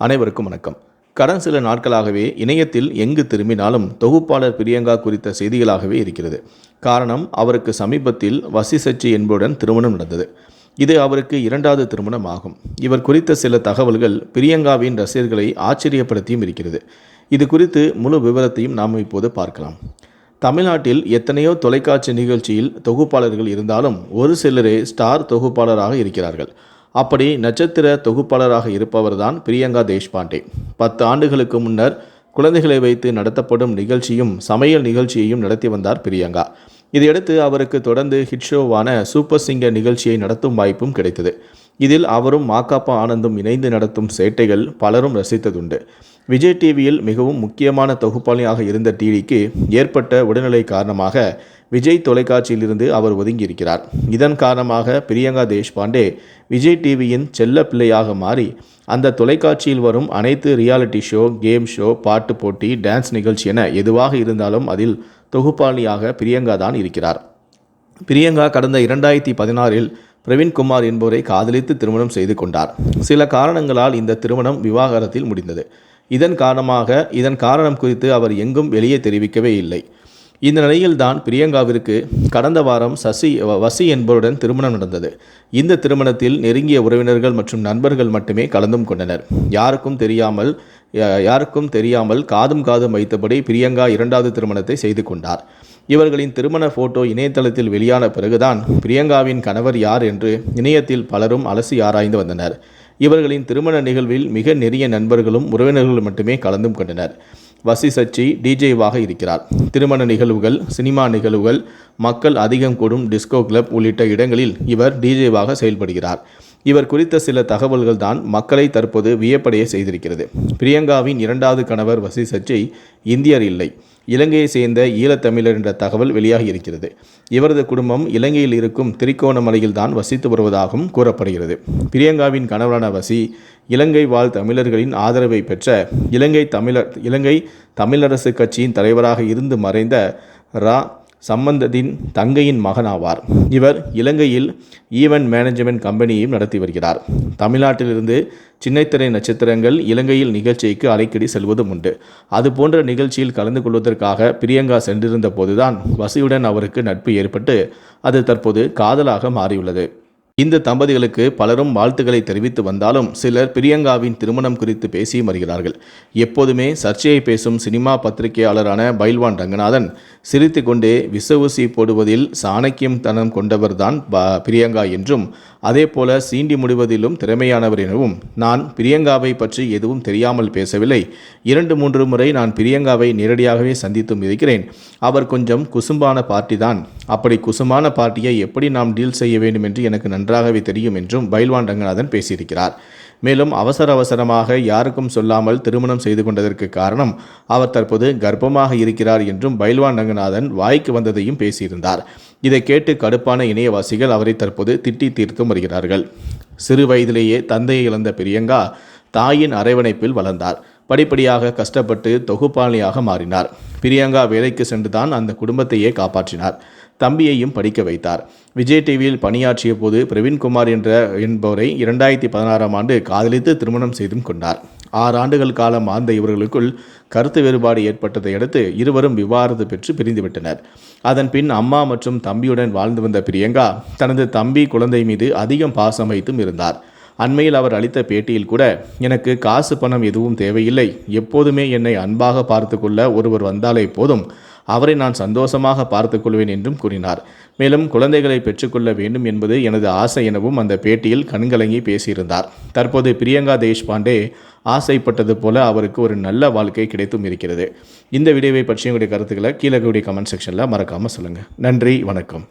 அனைவருக்கும் வணக்கம். கடன் சில நாட்களாகவே இணையத்தில் எங்கு திரும்பினாலும் தொகுப்பாளர் பிரியங்கா குறித்த செய்திகளாகவே இருக்கிறது. காரணம் அவருக்கு சமீபத்தில் வசி சச்சி என்பதுடன் திருமணம் நடந்தது. இது அவருக்கு இரண்டாவது திருமணம் ஆகும். இவர் குறித்த சில தகவல்கள் பிரியங்காவின் ரசிகர்களை ஆச்சரியப்படுத்தியும் இருக்கிறது. இது குறித்து முழு விவரத்தையும் நாம் இப்போது பார்க்கலாம். தமிழ்நாட்டில் எத்தனையோ தொலைக்காட்சி நிகழ்ச்சியில் தொகுப்பாளர்கள் இருந்தாலும் ஒரு சிலரே ஸ்டார் தொகுப்பாளராக இருக்கிறார்கள். அப்படி நட்சத்திர தொகுப்பாளராக இருப்பவர்தான் பிரியங்கா தேஷ்பாண்டே. பத்து ஆண்டுகளுக்கு முன்னர் குழந்தைகளை வைத்து நடத்தப்படும் நிகழ்ச்சியும் சமையல் நிகழ்ச்சியையும் நடத்தி வந்தார் பிரியங்கா. இதையடுத்து அவருக்கு தொடர்ந்து ஹிட் ஷோவான சூப்பர் சிங்கர் நிகழ்ச்சியை நடத்தும் வாய்ப்பும் கிடைத்தது. இதில் அவரும் மாக்காப்பா ஆனந்தும் இணைந்து நடத்தும் சேட்டைகள் பலரும் ரசித்ததுண்டு. விஜய் டிவியில் மிகவும் முக்கியமான தொகுப்பாளியாக இருந்த டிடிக்கு ஏற்பட்ட உடல்நிலை காரணமாக விஜய் தொலைக்காட்சியிலிருந்து அவர் ஒதுங்கியிருக்கிறார். இதன் காரணமாக பிரியங்கா தேஷ்பாண்டே விஜய் டிவியின் செல்ல பிள்ளையாக மாறி அந்த தொலைக்காட்சியில் வரும் அனைத்து ரியாலிட்டி ஷோ கேம் ஷோ பாட்டு போட்டி டான்ஸ் நிகழ்ச்சி என எதுவாக இருந்தாலும் அதில் தொகுப்பாளியாக பிரியங்கா தான் இருக்கிறார். பிரியங்கா கடந்த இரண்டாயிரத்தி பதினாறில் பிரவீன்குமார் என்பவரை காதலித்து திருமணம் செய்து கொண்டார். சில காரணங்களால் இந்த திருமணம் விவாகரத்தில் முடிந்தது. இதன் காரணமாக இதன் காரணம் குறித்து அவர் எங்கும் வெளியே தெரிவிக்கவே இல்லை. இந்த நிலையில்தான் பிரியங்காவிற்கு கடந்த வாரம் சசி வசி என்பவருடன் திருமணம் நடந்தது. இந்த திருமணத்தில் நெருங்கிய உறவினர்கள் மற்றும் நண்பர்கள் மட்டுமே கலந்தும் கொண்டனர். யாருக்கும் தெரியாமல் யாருக்கும் தெரியாமல் காதும் காதும் வைத்தபடி பிரியங்கா இரண்டாவது திருமணத்தை செய்து கொண்டார். இவர்களின் திருமண போட்டோ இணையதளத்தில் வெளியான பிறகுதான் பிரியங்காவின் கணவர் யார் என்று இணையத்தில் பலரும் அலசி ஆராய்ந்து வந்தனர். இவர்களின் திருமண நிகழ்வில் மிக நெறிய நண்பர்களும் உறவினர்களும் மட்டுமே கலந்தும் கொண்டனர். வசிசச்சி டிஜேவாக இருக்கிறார். திருமண நிகழ்வுகள் சினிமா நிகழ்வுகள் மக்கள் அதிகம் கூடும் டிஸ்கோ கிளப் உள்ளிட்ட இடங்களில் இவர் டிஜேவாக செயல்படுகிறார். இவர் குறித்த சில தகவல்கள் தான் மக்களை தற்போது வியப்படைய செய்திருக்கிறது. பிரியங்காவின் இரண்டாவது கணவர் வசி சச்சி இந்தியர் இல்லை. இலங்கையை சேர்ந்த ஈழத்தமிழர் என்ற தகவல் வெளியாகி இருக்கிறது. இவரது குடும்பம் இலங்கையில் இருக்கும் திரிகோணமலையில் தான் வசித்து வருவதாகவும் கூறப்படுகிறது. பிரியங்காவின் கணவரான வசி இலங்கை வாழ் தமிழர்களின் ஆதரவை பெற்ற இலங்கை தமிழர் இலங்கை தமிழரசு கட்சியின் தலைவராக இருந்து மறைந்த ரா. சம்பந்தத்தின் தங்கையின் மகனாவார். இவர் இலங்கையில் ஈவென்ட் மேனேஜ்மெண்ட் கம்பெனியையும் நடத்தி வருகிறார். தமிழ்நாட்டிலிருந்து சின்னத்திரை நட்சத்திரங்கள் இலங்கையில் நிகழ்ச்சிக்கு அலைக்கடி செல்வதும் உண்டு. அது போன்ற நிகழ்ச்சியில் கலந்து கொள்வதற்காக பிரியங்கா சென்றிருந்த போதுதான் வசியுடன் அவருக்கு நட்பு ஏற்பட்டு அது தற்போது காதலாக மாறியுள்ளது. இந்த தம்பதிகளுக்கு பலரும் வாழ்த்துக்களை தெரிவித்து வந்தாலும் சிலர் பிரியங்காவின் திருமணம் குறித்து பேசியும் வருகிறார்கள். எப்போதுமே சர்ச்சையை பேசும் சினிமா பத்திரிகையாளரான பைல்வான் ரங்கநாதன் சிரித்து கொண்டே விச போடுவதில் சாணக்கியம் தனம் கொண்டவர்தான் பிரியங்கா என்றும் அதே போல சீண்டி முடிவதிலும் திறமையானவர் எனவும் நான் பிரியங்காவை பற்றி எதுவும் தெரியாமல் பேசவில்லை. இரண்டு மூன்று முறை நான் பிரியங்காவை நேரடியாகவே சந்தித்தும் இருக்கிறேன். அவர் கொஞ்சம் குசும்பான பார்ட்டி தான் அப்படி குசுமான பார்ட்டியை எப்படி நாம் டீல் செய்ய வேண்டும் என்று எனக்கு நன்றாகவே தெரியும் என்றும் பைல்வான் ரங்கநாதன் பேசியிருக்கிறார். மேலும் அவசர அவசரமாக யாருக்கும் சொல்லாமல் திருமணம் செய்து கொண்டதற்கு காரணம் அவர் தற்போது கர்ப்பமாக இருக்கிறார் என்றும் பைல்வான் ரங்கநாதன் வாய்க்கு வந்ததையும் பேசியிருந்தார். இதை கேட்டு கடுப்பான இணையவாசிகள் அவரை தற்போது திட்டி தீர்த்தும் வருகிறார்கள். சிறு வயதிலேயே தந்தையை இழந்த பிரியங்கா தாயின் அரவணைப்பில் வளர்ந்தார். படிப்படியாக கஷ்டப்பட்டு தொகுப்பாளியாக மாறினார். பிரியங்கா வேலைக்கு சென்றுதான் அந்த குடும்பத்தையே காப்பாற்றினார். தம்பியையும் படிக்க வைத்தார். விஜய் டிவியில் பணியாற்றிய போது பிரவீன்குமார் என்ற என்பவரை இரண்டாயிரத்தி பதினாறாம் ஆண்டு காதலித்து திருமணம் செய்தும் கொண்டார். ஆறு ஆண்டுகள் காலம் ஆழ்ந்த இவர்களுக்குள் கருத்து வேறுபாடு ஏற்பட்டதை அடுத்து இருவரும் விவாதத்து பெற்று பிரிந்துவிட்டனர். அதன் பின் அம்மா மற்றும் தம்பியுடன் வாழ்ந்து வந்த பிரியங்கா தனது தம்பி குழந்தை மீது அதிகம் பாசம் வைத்தும் இருந்தார். அண்மையில் அவர் அளித்த பேட்டியில் கூட எனக்கு காசு பணம் எதுவும் தேவையில்லை. எப்போதுமே என்னை அன்பாக பார்த்து கொள்ள ஒருவர் வந்தாலே போதும். அவரை நான் சந்தோஷமாக பார்த்து கொள்வேன் என்றும் கூறினார். மேலும் குழந்தைகளை பெற்றுக்கொள்ள வேண்டும் என்பது எனது ஆசை எனவும் அந்த பேட்டியில் கண்கலங்கி பேசியிருந்தார். தற்போது பிரியங்கா தேஷ்பாண்டே ஆசைப்பட்டது போல அவருக்கு ஒரு நல்ல வாழ்க்கை கிடைத்தும் இருக்கிறது. இந்த வீடியோவை பற்றி உங்களுடைய கருத்துக்களை கீழே கூடிய கமெண்ட் செக்ஷனில் மறக்காமல் சொல்லுங்கள் நன்றி வணக்கம்.